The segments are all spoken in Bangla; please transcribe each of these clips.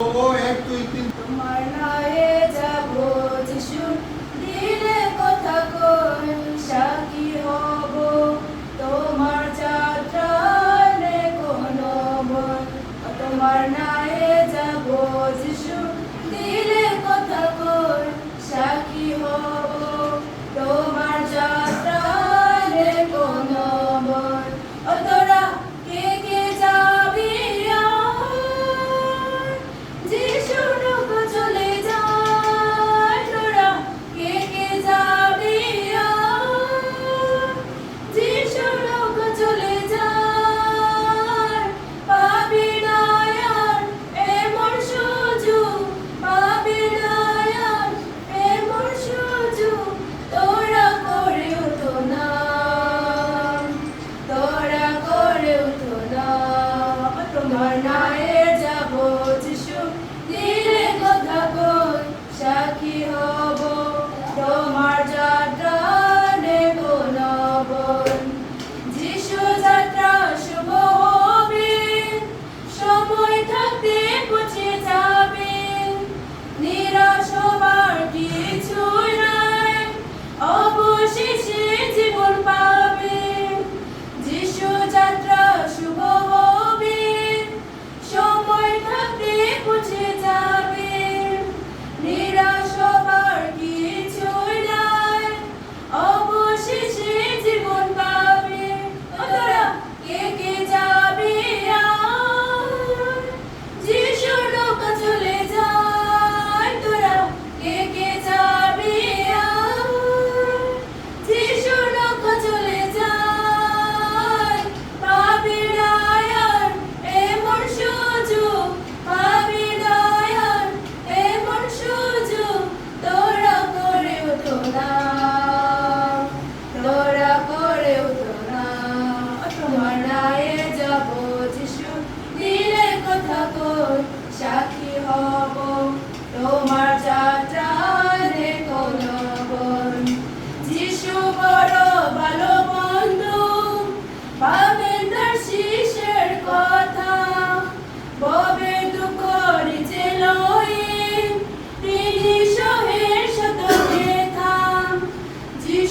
ও এক দুই তিন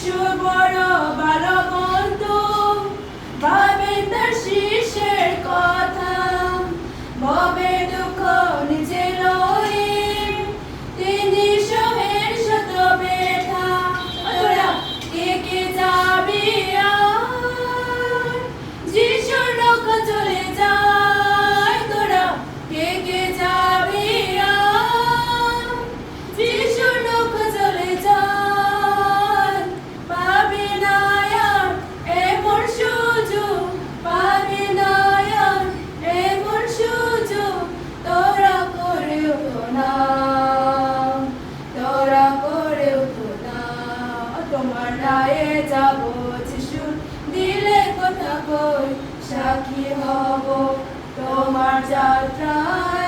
Shubhara. হয়ে যাব শিশুর দিলে কথা কই সাক্ষী হব তোমার যাত্রায়।